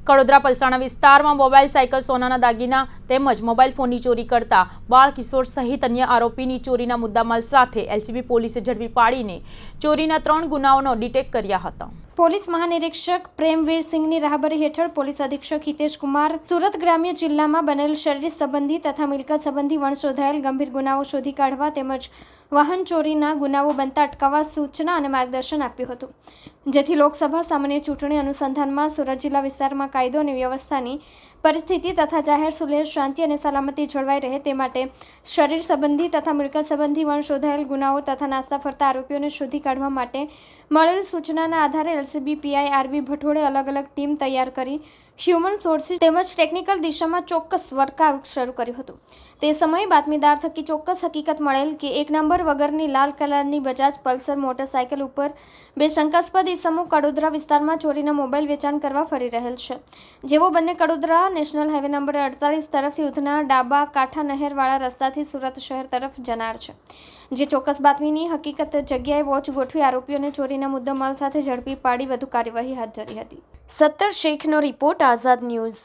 કડોદરા પલસાણા વિસ્તારમાં mobile cycle સોનાના દાગીના તેમજ મોબાઈલ ફોનની ચોરી કરતા બાળ કિશોર સહિત અન્ય આરોપીની ચોરીના મુદ્દામાલ સાથે એલસીબી પોલીસે ઝડપી પાડીને ચોરીના ત્રણ ગુનાઓનો ડિટેક કર્યા હતા. પોલીસ મહાનિરીક્ષક પ્રેમવીર સિંહની રાહબરી હેઠળ પોલીસ અધિક્ષક હિતેશ કુમાર સુરત ગ્રામ્ય જિલ્લામાં બનેલ શરીર સંબંધી તથા મિલકત સંબંધી વણ શોધાયેલ ગંભીર ગુનાઓ શોધી કાઢવા તેમજ વાહન ચોરીના ગુનાઓ બનતા અટકાવવા સૂચના અને માર્ગદર્શન આપ્યું હતું. જેથી લોકસભા સામાન્ય ચૂંટણી અનુસંધાનમાં સુરત જિલ્લા વિસ્તારમાં કાયદો અને વ્યવસ્થાની પરિસ્થિતિ તથા જાહેર સુલેહ શાંતિ અને સલામતી જળવાઈ રહે તે માટે શરીર સંબંધી તથા મિલકત સંબંધી વણ શોધાયેલ ગુનાઓ તથા નાસ્તા ફરતા આરોપીઓને શોધી કાઢવા માટે મળેલ સૂચનાના આધારે એલસીબી પીઆઈ આરબી ભટોડે અલગ અલગ ટીમ તૈયાર કરી હ્યુમન સોર્સિસ તેમજ ટેકનિકલ દિશામાં ચોક્કસ વર્કઆઉટ શરૂ કર્યું હતું. તે સમયે બાતમીદાર થકી ચોક્કસ હકીકત મળેલ કે એક નંબર વગરની લાલ કલરની બજાજ પલ્સર મોટરસાયકલ ઉપર બે શંકાસ્પદ ઇસમો કડોદરા વિસ્તારમાં ચોરીના મોબાઈલ વેચાણ કરવા ફરી રહેલ છે. જેવો બંને કડોદરા નેશનલ હાઈવે નંબર અડતાલીસ તરફથી ઉધના ડાબા કાંઠા નહેરવાળા રસ્તાથી સુરત શહેર તરફ જનાર છે. જે ચોક્કસ બાતમીની હકીકત જગ્યાએ વોચ ગોઠવી આરોપીઓને ચોરીના મુદ્દામાલ સાથે ઝડપી પાડી વધુ કાર્યવાહી હાથ ધરી હતી. સત્તર શેખનો રિપોર્ટ આઝાદ ન્યૂઝ.